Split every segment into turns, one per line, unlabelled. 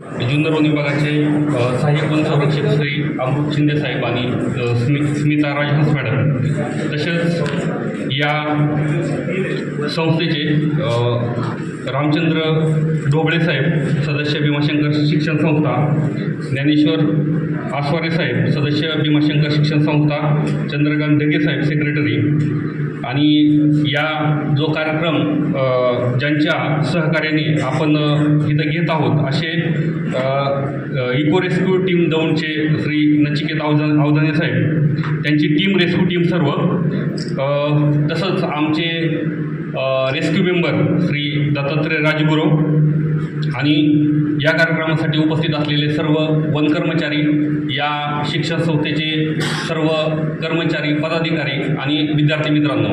जुन्नर वन विभागाचे सहाय्यक वन संरक्षक श्री अमृत शिंदे साहेब आणि स्मि स्मिता राजहंस मॅडम. तसेच या संस्थेचे रामचंद्र डोबळे साहेब सदस्य भीमाशंकर शिक्षण संस्था ज्ञानेश्वर आसवारे साहेब सदस्य भीमाशंकर शिक्षण संस्था चंद्रकांत ढगे साहेब सेक्रेटरी आणि या जो कार्यक्रम ज्यांच्या सहकार्याने आपण इथं घेत आहोत असे इको रेस्क्यू टीम दौंडचे श्री नचिकेत अवजा अवधाने साहेब त्यांची टीम रेस्क्यू टीम सर्व तसंच आमचे रेस्क्यू मेंबर श्री दत्तात्रय राजगुरू आणि या कार्यक्रमासाठी उपस्थित असलेले सर्व वन कर्मचारी या शिक्षण संस्थेचे सर्व कर्मचारी पदाधिकारी आणि विद्यार्थी मित्रांनो.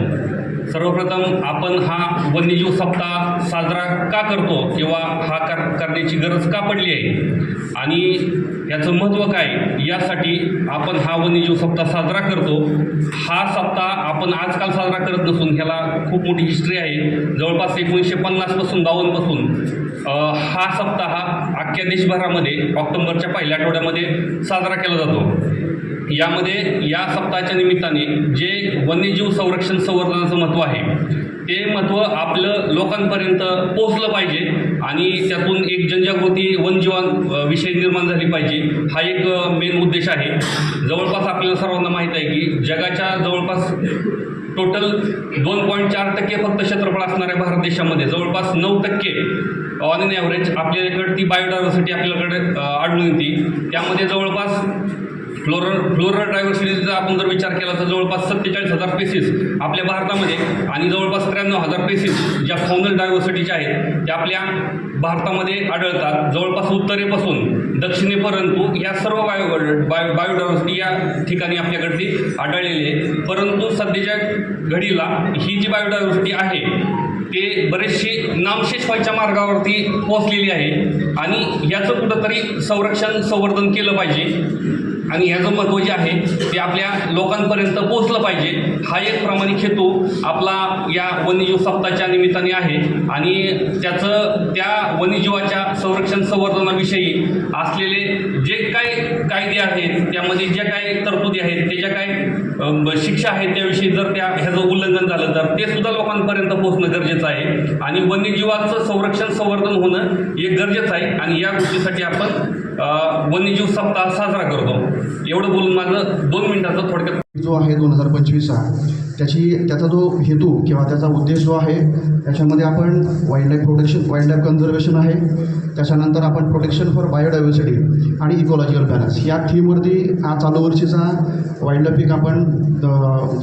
सर्वप्रथम आपण हा वन्यजीव सप्ताह साजरा का करतो किंवा हा कर करण्याची गरज का पडली आहे? आणि याचं महत्त्व काय? यासाठी आपण हा वन्यजीव सप्ताह साजरा करतो. हा सप्ताह आपण आजकाल साजरा करत नसून ह्याला खूप मोठी हिस्ट्री आहे. जवळपास एकोणीसशे पन्नासपासून बावन्नपासून हा सप्ताह हा अख्ख्या देशभरामध्ये ऑक्टोबरच्या पहिल्या आठवड्यामध्ये साजरा केला जातो. यामध्ये या सप्ताहाच्या निमित्ताने जे वन्यजीव संरक्षण संवर्धनाचं महत्त्व आहे ते महत्त्व आपलं लोकांपर्यंत पोचलं पाहिजे आणि त्यातून एक जनजागृती वनजीवां विषय निर्माण झाली पाहिजे हा एक मेन उद्देश आहे. जवळपास आपल्याला सर्वांना माहीत आहे की जगाच्या जवळपास टोटल दोन पॉईंट चार टक्के फक्त क्षेत्रफळ असणाऱ्या भारत देशामध्ये जवळपास नऊ टक्के ऑन एन ॲव्हरेज आपल्याकडे ती बायोडायव्हर्सिटी आपल्याकडे आढळून येते. त्यामध्ये जवळपास फ्लोरल फ्लोरल डायव्हर्सिटीचा आपण जर विचार केला तर जवळपास सत्तेचाळीस हजार पेसेस आपल्या भारतामध्ये आणि जवळपास त्र्याण्णव हजार पेसेस ज्या फाउनल डायव्हर्सिटीच्या आहेत त्या आपल्या भारतामध्ये आढळतात. जवळपास उत्तरेपासून दक्षिणेपर्यंत या सर्व बायो बायो बायोडायव्हर्सिटी या ठिकाणी आपल्याकडली आढळलेली आहे. परंतु सध्याच्या घडीला ही जी बायोडायव्हर्सिटी आहे ते बरेचसे नामशेष व्हायच्या मार्गावरती पोहोचलेली आहे आणि याचं कुठंतरी संरक्षण संवर्धन केलं पाहिजे. आणि ह्याचं महत्त्व जे आहे ते आपल्या लोकांपर्यंत पोहोचलं पाहिजे. हा एक प्रामाणिक हेतू आपला या वन्यजीव सप्ताहाच्या निमित्ताने आहे. आणि त्याचं त्या वन्यजीवाच्या संरक्षण संवर्धनाविषयी असलेले जे काय कायदे आहेत त्यामध्ये ज्या काही तरतुदी आहेत ते ज्या काही शिक्षा आहेत त्याविषयी जर त्या ह्याचं उल्लंघन झालं तर ते सुद्धा लोकांपर्यंत पोहोचणं गरजेचं आहे. आणि वन्यजीवाचं संरक्षण संवर्धन होणं हे गरजेचं आहे. आणि या गोष्टीसाठी आपण वन्यजीव सप्ताह साजरा करतो. एवढं बोलून माझं दोन मिनिटाचं थोडक्यात
जो आहे दोन हजार पंचवीस हा त्याची त्याचा जो हेतू किंवा त्याचा उद्देश जो आहे त्याच्यामध्ये आपण wildlife protection wildlife conservation आहे. त्याच्यानंतर आपण प्रोटेक्शन फॉर बायोडायव्हर्सिटी आणि इकॉलॉजिकल बॅलन्स या थीमवरती हा चालू वर्षीचा वाईल्ड लाईफ वीक आपण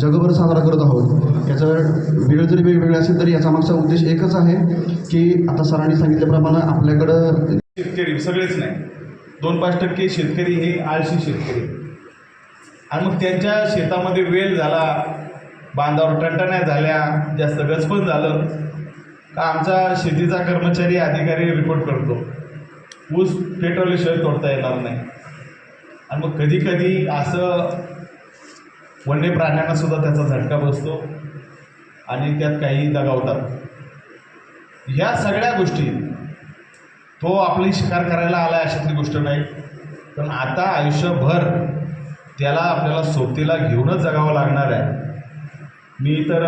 जगभर साजरा करत आहोत. याचं वेळ जरी वेगवेगळे असेल तरी याचा मागचा उद्देश एकच आहे की आता सरांनी सांगितल्याप्रमाणे आपल्याकडं
शेतकरी सगळेच नाही. दोन पाच टक्के शेतकरी हे आळशी शेतकरी. आणि मग त्यांच्या शेतामध्ये वेल झाला बांधावर टणटण्या झाल्या जास्त गचपण झालं का आमचा शेतीचा कर्मचारी अधिकारी रिपोर्ट करतो. ऊस पेट्रोलशिवाय तोडता येणार नाही. आणि मग कधी कधी असं वन्य प्राण्यांना सुद्धा त्याचा झटका बसतो आणि त्यात काही दगावतात. ह्या सगळ्या गोष्टी तो आपली शिकार करायला आला आहे अशातली गोष्ट नाही. पण आता आयुष्यभर त्याला आपल्याला सोबतीला घेऊनच जगावं लागणार आहे. मी तर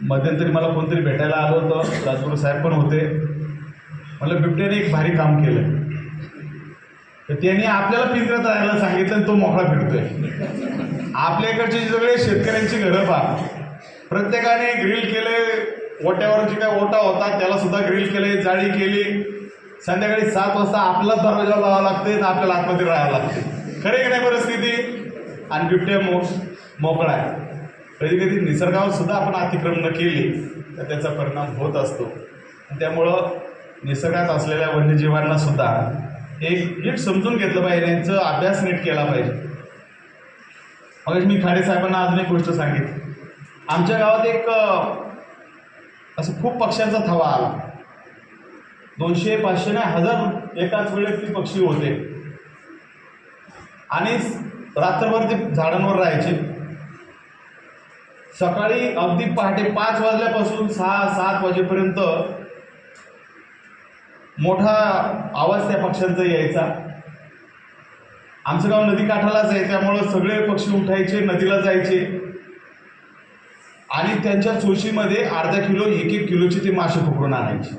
मध्यंतरी मला कोणतरी भेटायला आलो होतं. राजगुरू साहेब पण होते. म्हटलं बिबट्याने एक भारी काम केलं. तर त्यांनी आपल्याला पिंजऱ्यात राहायला सांगितलं आणि तो मोकळा फिरतोय. आपल्या इकडचे सगळे शेतकऱ्यांची घरं पहा. प्रत्येकाने ग्रिल केले ओट्यावर जे काय ओटा होता त्याला सुद्धा ग्रिल केले जाळी केली. संध्याकाळी सात वाजता आपलाच दरवाजा लावावा लागते आणि आपल्याला आतमध्ये राहावं लागते. खरे की नाही परिस्थिती? आणि बिबट्या मो मोकळा आहे. कधी कधी निसर्गावर सुद्धा आपण अतिक्रमण केली तर त्याचा परिणाम होत असतो. त्यामुळं निसर्गात असलेल्या वन्यजीवांना सुद्धा एक नीट समजून घेतलं पाहिजे यांचं अभ्यास नीट केला पाहिजे. मग मी खाडे साहेबांना अजून एक गोष्ट सांगितली. आमच्या गावात एक असं खूप पक्ष्यांचा थवा आला. दोनशे पाचशे नाही हजार एकाच वेळेत ती पक्षी होते. आणि रात्रभर ते झाडांवर राहायचे. सकाळी अगदी पहाटे पाच वाजल्यापासून सहा सात वाजेपर्यंत मोठा आवाज त्या पक्ष्यांचा यायचा. आमचं गाव नदीकाठालाच आहे त्यामुळं सगळे पक्षी उठायचे नदीला जायचे. आणि त्यांच्या चोशीमध्ये अर्धा किलो एक एक किलोचे ते मासे पकडून आणायचे.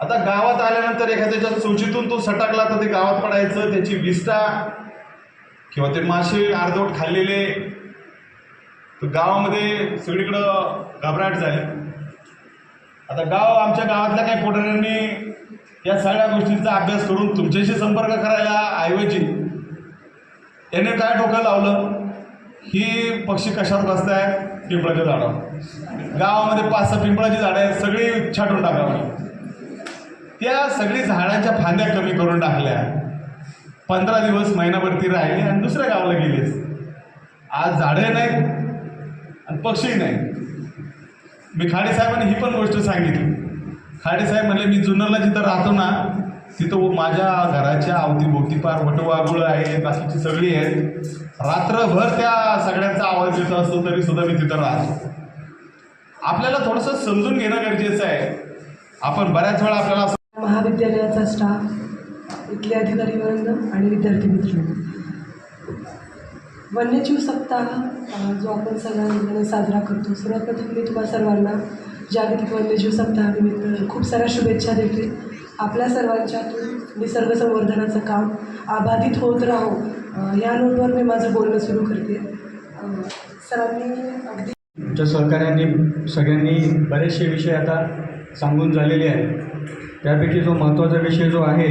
आता गावात आल्यानंतर एखाद्याच्या चोचीतून तो सटाकला तर ते गावात पडायचं त्याची विष्ठा किंवा ते मासे अर्धवट खाल्लेले. तर गावामध्ये सगळीकडं घबराट झाली. आता गाव आमच्या गावातल्या काही पोटाऱ्यांनी या सगळ्या गोष्टींचा अभ्यास करून तुमच्याशी संपर्क करायला ऐवजी त्याने काय डोकं लावलं? ही पक्षी कशावर बसताय? पिंपळाच्या झाडावर. गावामध्ये पाच सहा पिंपळाची झाडं आहेत सगळी छाटून टाकावी. त्या सगळी झाडांच्या फांद्या कमी करून टाकल्या. पंधरा दिवस महिनाभर ती राहिली आणि दुसऱ्या गावाला गेलीस. आज झाडे नाहीत आणि पक्षी नाही मी खाडे साहेबांनी ही पण गोष्ट सांगितली. खाडे साहेब म्हणले मी जुन्नरला जिथं राहतो ना तिथं माझ्या घराच्या अवतीभोवती फार वटवागुळ आहे बाकीची सगळी आहेत. रात्रभर त्या सगळ्यांचा आवाज येत असतो तरी सुद्धा मी तिथं राहतो. आपल्याला थोडंसं समजून घेणं गरजेचं आहे. आपण बऱ्याच वेळा आपल्याला
महाविद्यालयाचा स्टाफ इथले अधिकारी वर्ग आणि विद्यार्थी मित्र वन्यजीव सप्ताह जो आपण सगळ्यांनी साजरा करतो. सर्वप्रथम मी तुम्हाला सर्वांना जागतिक वन्यजीव सप्ताहानिमित्त खूप साऱ्या शुभेच्छा देते. आपल्या सर्वांच्यातून निसर्ग संवर्धनाचं काम अबाधित होत राहो या नोटवर मी माझं बोलणं सुरू करते. सरांनी अगदी
आमच्या सहकार्यांनी सगळ्यांनी बरेचसे विषय आता सांगून झालेले आहेत. त्यापैकी जो महत्त्वाचा विषय जो आहे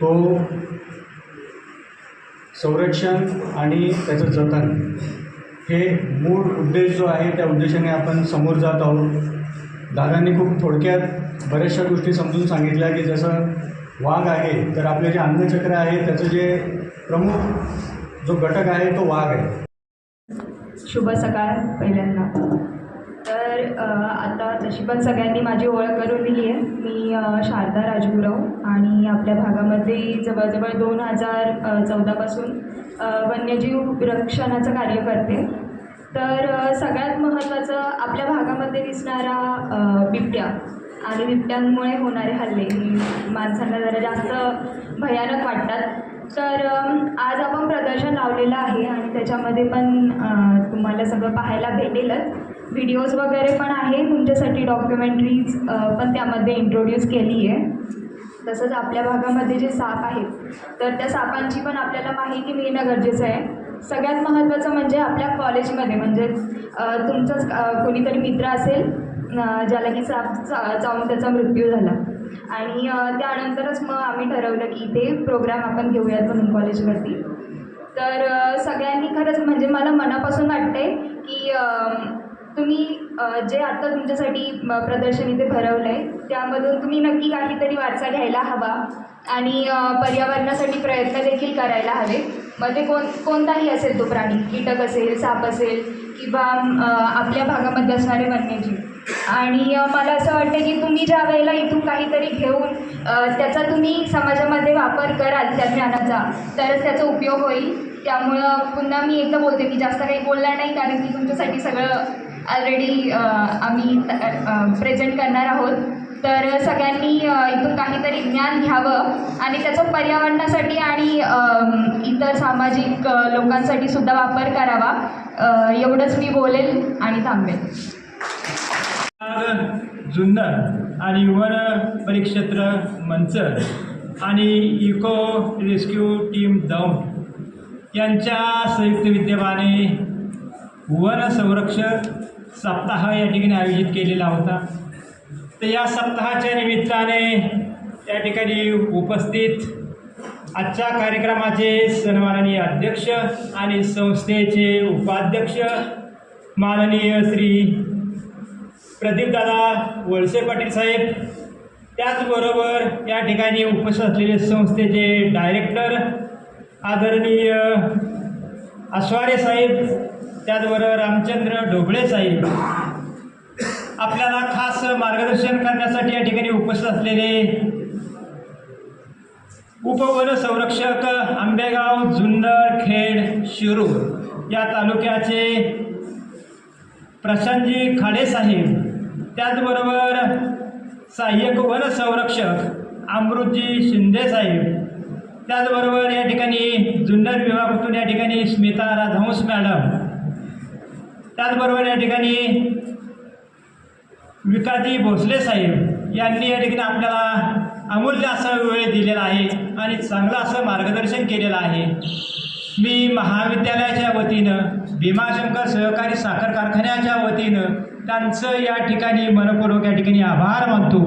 तो संरक्षण आणि त्याचं जतन. हे मूळ उद्देश जो आहे त्या उद्देशाने आपण समोर जात आहोत. दादांनी खूप थोडक्यात बऱ्याचशा गोष्टी समजून सांगितल्या की जसं वाघ आहे तर आपले जे अन्नचक्र आहे त्याचं जे प्रमुख जो घटक आहे तो वाघ आहे.
शुभ सकाळ पहिल्यांदा. तर आता तशी पण सगळ्यांनी माझी ओळख करून दिली आहे. मी शारदा राजगुरव आणि आपल्या भागामध्ये जवळजवळ दोन हजार चौदापासून वन्यजीव रक्षणाचं कार्य करते. तर सगळ्यात महत्त्वाचं आपल्या भागामध्ये दिसणारा बिबट्या. आणि बिबट्यांमुळे होणारे हल्ले माणसांना जरा जास्त भयानक वाटतात. तर आज आपण प्रदर्शन लावलेलं आहे आणि त्याच्यामध्ये पण तुम्हाला सगळं पाहायला भेटेलच. व्हिडिओज वगैरे पण आहे. तुमच्यासाठी डॉक्युमेंटरीज पण त्यामध्ये इंट्रोड्यूस केली आहे तसंच आपल्या भागामध्ये जे साप आहेत तर त्या सापांची पण आपल्याला माहिती मिळणं गरजेचं आहे. सगळ्यात महत्त्वाचं म्हणजे आपल्या कॉलेजमध्ये म्हणजे तुमचाच कोणीतरी मित्र असेल ज्याला की साप चा चावून त्याचा मृत्यू झाला. आणि त्यानंतरच मग आम्ही ठरवलं की इथे प्रोग्राम आपण घेऊयात म्हणून कॉलेजवरती तर सगळ्यांनी खरंच म्हणजे मला मनापासून वाटते की तुम्ही जे आत्ता तुमच्यासाठी प्रदर्शन इथे भरवलं आहे त्यामधून तुम्ही नक्की काहीतरी वारसा घ्यायला हवा. आणि पर्यावरणासाठी प्रयत्न देखील करायला हवे. मग ते कोण कोणताही असेल तो प्राणी कीटक असेल साप असेल किंवा आपल्या भागामध्ये असणारे वन्यजीव. आणि मला असं वाटतं की तुम्ही ज्या वेळेला इथून काहीतरी घेऊन त्याचा तुम्ही समाजामध्ये वापर कराल त्या ज्ञानाचा तरच त्याचा उपयोग होईल. त्यामुळं पुन्हा मी एकदा बोलते मी जास्त काही बोलणार नाही कारण की तुमच्यासाठी सगळं ऑलरेडी आम्ही प्रेझेंट करणार आहोत. तर सगळ्यांनी इथून काहीतरी ज्ञान घ्यावं आणि त्याचं पर्यावरणासाठी आणि इतर सामाजिक लोकांसाठी सुद्धा वापर करावा. एवढंच मी बोलेल आणि थांबेल.
जुन्नर आणि वन परिक्षेत्र मंचर आणि इको रेस्क्यू टीम दौंड यांच्या संयुक्त विद्यमाने वन संरक्षक सप्ताह या ठिकाणी आयोजित केलेला होता. तर या सप्ताहाच्या निमित्ताने या ठिकाणी उपस्थित आजच्या कार्यक्रमाचे सन्माननीय अध्यक्ष आणि संस्थेचे उपाध्यक्ष माननीय श्री प्रदीपदादा वळसे पाटील साहेब. त्याचबरोबर या ठिकाणी उपस्थित असलेले संस्थेचे डायरेक्टर आदरणीय आश्वारे साहेब त्याचबरोबर रामचंद्र ढोबळे साहेब. आपल्याला खास मार्गदर्शन करण्यासाठी या ठिकाणी उपस्थित असलेले उपवन संरक्षक आंबेगाव जुन्नर खेड शिरूर या तालुक्याचे प्रशांतजी खाडे साहेब. त्याचबरोबर सहाय्यक वन संरक्षक अमृतजी शिंदे साहेब. त्याचबरोबर या ठिकाणी जुन्नर विभागातून या ठिकाणी स्मिता राजहंस मॅडम. त्याचबरोबर या ठिकाणी विकाजी भोसले साहेब यांनी या ठिकाणी आपल्याला अमूल्य असा वेळ दिलेला आहे आणि चांगलं असं मार्गदर्शन केलेलं आहे. मी महाविद्यालयाच्या वतीनं भीमाशंकर सहकारी साखर कारखान्याच्या वतीनं त्यांचं या ठिकाणी मनपूर्वक या ठिकाणी आभार मानतो.